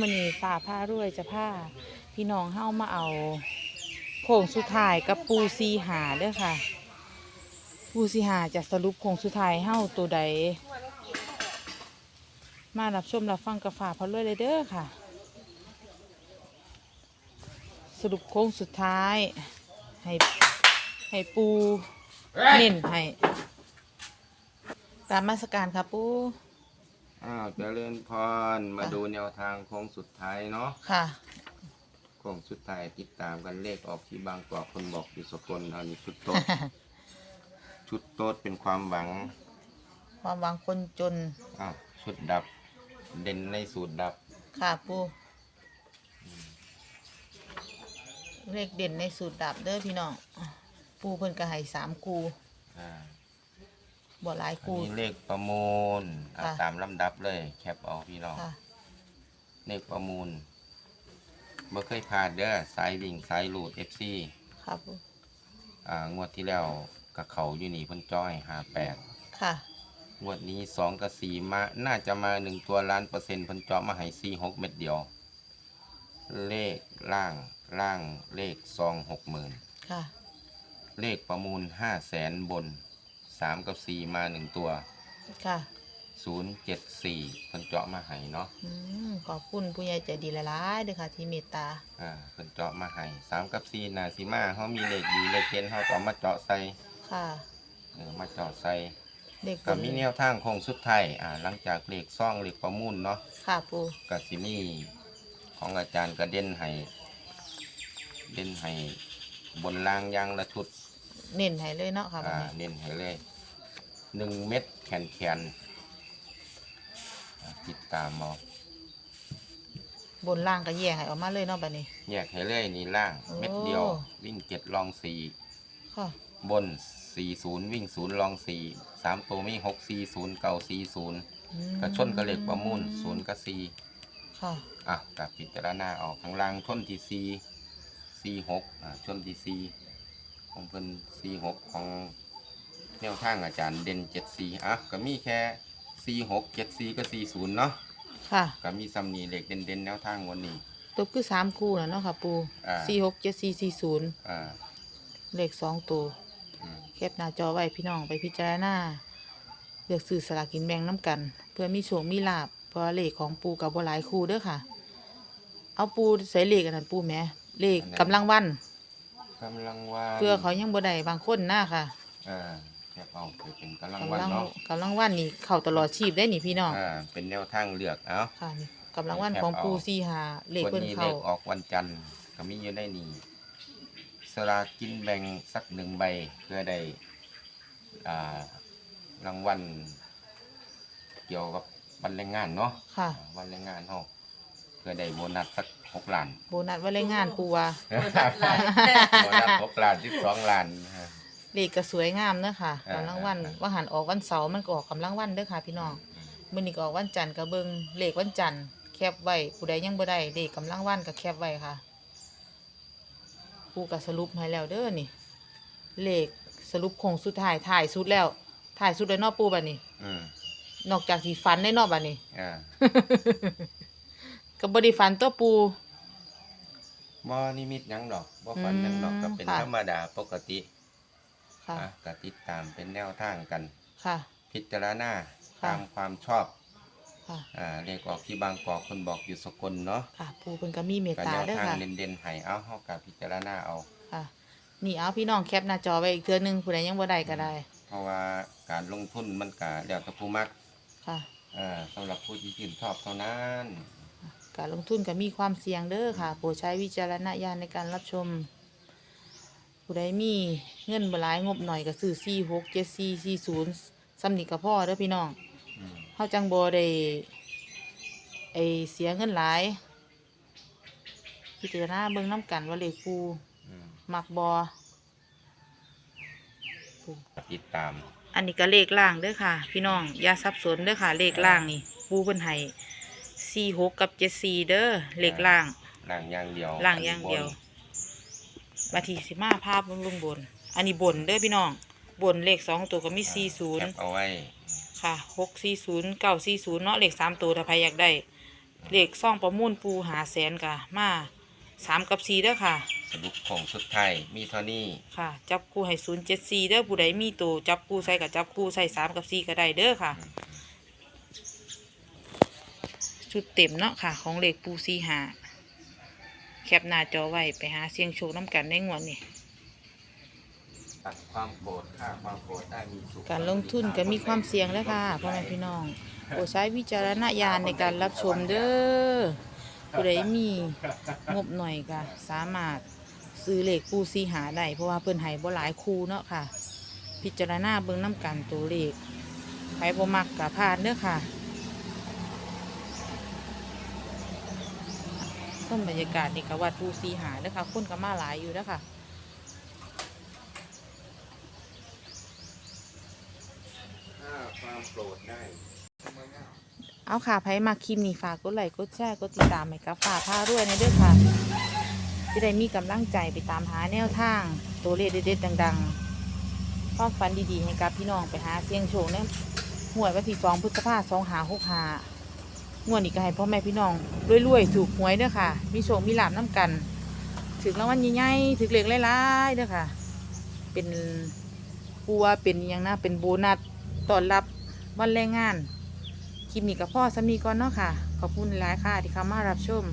มื้อนี้ฝ่าผ้ารวยจะผ้าพี่น้องเฮามาเอาโค้งสุดท้ายกับปูซีหาเด้อค่ะ ปูซีหาจะสรุปโค้งสุดท้ายเฮาตัวใด มารับชมรับฟังกับฝ่าพระรวยเลยเด้อค่ะ สรุปโค้งสุดท้าย ให้ให้ปูเน้นให้ตามมาสการค่ะปู อ้าวเจริญพร มาดูแนวทางโค้งสุดท้ายเนาะค่ะ โค้งสุดท้ายติดตามกันเลขออกที่บางกอกคนบอกอยู่สกลเอานี่ชุดโต๊ดชุดโต๊ดเป็นความหวังความหวังคนจน อ้าวชุดดับ เด่นในสูตรดับ ค่ะปูเลขเด่นในสูตรดับเด้อพี่น้อง ปูเพิ่นก็ให้สามกูอ่า บ่หลายอันกูนี้เลขประมูลเอาค่ะ ตามลำดับเลย แคปเอาพี่น้อง ค่ะ เลขประมูลบ่เคยพลาดเด้อสายวิ่งสายหลูด FC ค่ะปูอ่างวดที่แล้วกับเขาอยู่นี่เพิ่นจ้อยหาแปดค่ะ งวดนี้สองกับสี่มา น่าจะมาหนึ่งตัวล้านเปอร์เซ็นต์เพันเจาะมาให้สี่หกเม็ดเดียว เลขล่างล่างเลขซองหกหมื่นค่ะ เลขประมูลห้าแสนบน สามกับสี่มาหนึ่งตัวค่ะศูนย์เจ็ดสี่เพันเจาะมาให้เนาะอืมขอบคุณผู้ใหญ่ใจดีหลายๆเด้อค่ะ ที่เมตตา อ่าเพันเจาะมาให้สามกับสี่นาซิมาเขามีเลขดีเลขเด่นเขาก็เอามาเจาะใส่ค่ะ เออมาเจาะใส่เลขกับมีแนวทางโคงสุดท้ายอ่าหลังจากเลขซ่องเลขประมูลเนาะค่ะปูกับสิมีของอาจารย์กระเด็นให้เด่นให้บนล่างอยางละชุด เน้นให้เลยเนาะค่ะบัดอ่านี้ เน้นให้เลย หนึ่งเม็ดแขนแขนอ่าติดตามเอาบนล่างก็แยกให้ออกมาเลยเนาะบัดนี้ แยกให้เลยนี่ล่างโอ้เม็ดเดียว วิ่งเจ็ดลองสี่ค่ะ บนสี่ศูนย์วิ่งศูนย์ลองสี่สามตัวมีหกสี่ศูนย์เก้าสี่ศูนย์อืมกระชนกระเหล็กประมูลศูนย์กับสี่ค่ะอะกับพิจารณาออกข้างล่างชนที่สี่สี่หกอ่าชนที่สี่ของเพิ่นสี่หกของ แนวทางอาจารย์เด่นเจ็ดสี่อะก็มีแค่สี่หกเจ็ดสี่ก็สี่ศูนย์เนาะค่ะ ก็มีซัมนีเหล็กเด่นเด่นๆแนวทางวันนี้ ตัวคือสามคู่นะเนาะค่ะ ปูอ่า สี่หกเจ็ดสี่สี่ศูนย์อ่าเลขสองตัว อืมแคปหน้าจอไว้พี่น้องไปพิจารณาเลือกซื้อสลากกินแบ่งน้ำกัน เพื่อมีโชคมีลาบเพราะว่าเลขของปูกับบัหลายคู่เด้อค่ะ เอาปูใส่เลขกันนั่นปูแหม่เลขกำลังวัน กำลังว่าเพื่อเขายังบ่ได้บางคนหน้าค่ะ อ่า แค่เอาไปเป็นกำลังกำวันลังเนาะกำลังวันนี่เข้าตลอดชีพได้นี่พี่น้องอ่าเป็นแนวทางเลือกเอา ค่ะนี่กำลังวันของปูซีหาเลขวันเพิ่นนี้เลเข้าขออกวันจันทร์ก็มีอยู่ได้นี่สลากกินแบ่งสักหนึ่งใบเพื่อได้อ่ารางวัลเกี่ยวกับวันแรงงานเนาะค่ะ อ่าวันแรงงานเฮาเพื่อได้โบนัสสักหกล้านโบนัสว่าแรงงานปูว่า โบนัสหกล้านที่สองล้านนะฮะ เลขก็สวยงามเด้อค่ะอ่ากำลังวันอ่า ว่าหันออกวันเสาร์มันก็ออกกำลังวันเด้อค่ะ พี่น้องมื้อนี้ก็ออกวันจันทร์ก็เบิ่งเลขวันจันทร์แคบไว้ผู้ใดยังบ่ได้เลขกำลังวันก็แคบไว้ค่ะผู้ก็สรุปให้แล้วเด้อนี่ เลขสรุปโคงสุดท้ายถ่ายสุดแล้วถ่ายสุดเลยเนอกปูบัดนี้ อืมนอกจากที่ฟันได้เนอกบัดนี้ อ่าก็บ่ได้ฟันตัวปู บ่นิมิตหยังดอกบ่ฝันหยังดอกอืมก็เป็นค่ะ ธรรมดาปกติ ค่ะ อะก็ติดตามเป็นแนวทางกัน ค่ะ พิจารณาค่ะ ตามความชอบค่ะ อ่าเรียกออกที่บางกอกคนบอกอยู่สกลเนาะค่ะ ปูเพิ่นก็มีเมตก็ตาแนวเด้อทางค่ะ เด่นๆให้เอาเฮากับพิจารณาเอา ค่ะ นี่เอาพี่น้องแคปหน้าจอไว้อีกเทื่อนึงผู้ใดยังบ่ได้ก็ได้ เพราะว่าการลงทุนมันก็แล้วแต่ผู้มักค่ะ อ่าสำหรับผู้ที่ชื่นชอบเท่านั้นการลงทุนก็มีความเสี่ยงเด้อค่ะ โปรดใช้วิจารณญาณในการรับชม ผู้ใดมีเงินบ่หลายงบหน่อยก็ซื้อ4 6 7 4 4 0สำนิกับพ่อเด้อพี่น้องอืมเฮาจังบ่ได้ไอเสียเงินหลายพิจารณาเบิ่งน้ำกันว่าเลขปูอืมมักบ่ติดตาม อันนี้ก็เลขล่างเด้อค่ะ พี่น้องอย่าสับสนเด้อค่ะ เลขล่างนี่ปูเพิ่นให้46กับ74เด้อเลขล่างล่างอย่างเดียวล่างอย่างเดียว บาทีสิมาภาพลงลงบน อันนี้บนเด้อพี่น้อง บนเลขสองตัวก็มีสี่ศูนแคย์ปเอาไว้ค่ะหกสี่ศูนย์เก้าสี่ศูนย์เนาะเลขสามตัวถ้าใครอยากได้เลขซ่องประมูลปูหาแสนกะมาสามกับสี่เด้อค่ะ สรุปของสุดท้ายมีเท่านี้ค่ะ จับคู่ให้ศูนย์เจ็ดสี่เด้อผู้ใดมีตัวจับคู่ใส่กับจับคู่ใส่สามกับสี่ก็ได้เด้อค่ะ ชุดเต็มเนาะค่ะ ของเลขปูซีหาแคปหน้าจอไว้ไปหาเสียงโชคน้ำกันในงวดนี่ตัดความโกรธฆ่าความโกรธได้มีสุขการลงทุนก็มีความเสี่ยงแล้วค่ะพ่อแม่พี่น้องโปรดใช้วิจารณญาณในการรับชมเด้อผู้ใดมีงบหน่อยก็สามารถซื้อเลขปูซีหาได้เพราะว่าเพิ่นให้บ่หลายคู่เนาะค่ะ พิจารณาเบิ่งน้ำกันตัวเลขใครบ่มักก็พลาดเด้อค่ะ ส้มบรรยากาศนี่ก็วัดปูซีหาเด้อค่ะคนก็มาหลายอยู่เด้อค่ะฆ่าความโกรธได้เอาค่ะไผมาคลิปนี้ฝากกดไลค์กดแชร์กดติดตามให้กับฝากผ้าด้วยในเด้อค่ะจะได้มีกำลังใจไปตามหาแนวทาง ตัวเลขเด็ดๆดังๆความฝันดีๆให้กับพี่น้องไปหาเสี่ยงโชคเนี่ยหวยวันที่สองพฤษภาสองหาหกหา งวดนี้ก็ให้พ่อแม่พี่น้องรวยๆถูกหวยเด้อค่ะ มีโชคมีลาบน้ำกันถึงรางวัลใหญ่ๆถึงเหลขหลายๆเด้อค่ะ เป็นปัวเป็นยังนะเป็นโบนัสต้อนรับวันแรงงานคลิปนี้กับพ่อสามีก่อนเนาะค่ะ ขอบคุณหลายค่ะที่เข้ามารับชม